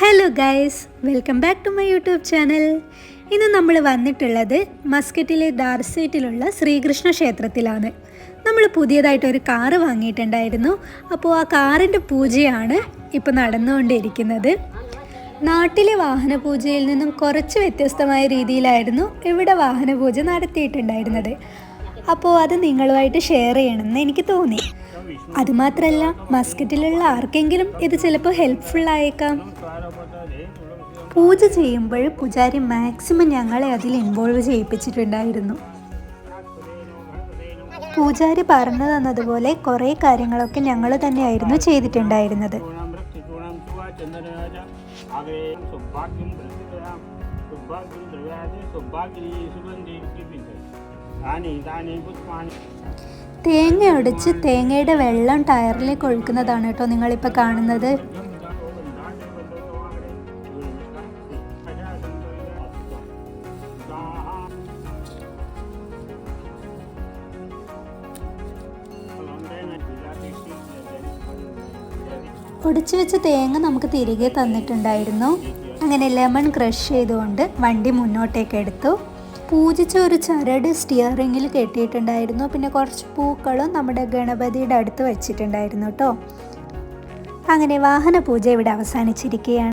Hello guys welcome back to my YouTube channel ഇന്ന് നമ്മൾ വന്നിട്ടുള്ളത് മസ്കറ്റിലെ ദാർസേറ്റിലുള്ള ശ്രീകൃഷ്ണ ക്ഷേത്രത്തിലാണ്. നമ്മൾ പുതിയതായിട്ട് ഒരു കാറ് വാങ്ങിയിട്ടുണ്ടായിരുന്നു. അപ്പോൾ ആ കാറിന്റെ പൂജയാണ് ഇപ്പോൾ നടന്നുകൊണ്ടിരിക്കുന്നത്. നാട്ടിലെ വാഹന പൂജയിൽ നിന്നും കുറച്ച് വ്യത്യസ്തമായ രീതിയിലായിരുന്നു ഇവിടെ വാഹന പൂജ നടത്തിയിട്ടുണ്ടായിരുന്നത്. അപ്പോൾ അത് നിങ്ങളുമായിട്ട് ഷെയർ ചെയ്യണമെന്ന് എനിക്ക് തോന്നി അതുമാത്രമല്ല മസ്കറ്റിലുള്ള ആർക്കെങ്കിലും ഇത് ചിലപ്പോൾ ഹെൽപ്ഫുൾ ആയേക്കാം പൂജ ചെയ്യുമ്പോൾ പൂജാരി മാക്സിമം ഞങ്ങളെ അതിൽ ഇൻവോൾവ് ചെയ്യിപ്പിച്ചിട്ടുണ്ടായിരുന്നു പൂജാരി പറഞ്ഞു തന്നതുപോലെ കുറേ കാര്യങ്ങളൊക്കെ ഞങ്ങൾ തന്നെയായിരുന്നു ചെയ്തിട്ടുണ്ടായിരുന്നത് സൗഭാഗ്യം തേങ്ങ ഒടിച്ച് തേങ്ങയുടെ വെള്ളം ടയറിലേക്ക് ഒഴുക്കുന്നതാണ് കേട്ടോ നിങ്ങളിപ്പോൾ കാണുന്നത്. ഒടിച്ചു വെച്ച തേങ്ങ നമുക്ക് തിരികെ തന്നിട്ടുണ്ടായിരുന്നു. അങ്ങനെ ലെമൺ ക്രഷ് ചെയ്തുകൊണ്ട് വണ്ടി മുന്നോട്ടേക്ക് എടുത്തു. പൂജിച്ച ഒരു ചരട് സ്റ്റിയറിങ്ങിൽ കെട്ടിയിട്ടുണ്ടായിരുന്നു. പിന്നെ കുറച്ച് പൂക്കളും നമ്മുടെ ഗണപതിയുടെ അടുത്ത് വെച്ചിട്ടുണ്ടായിരുന്നു കേട്ടോ അങ്ങനെ വാഹന പൂജ ഇവിടെ അവസാനിച്ചിരിക്കുകയാണ്.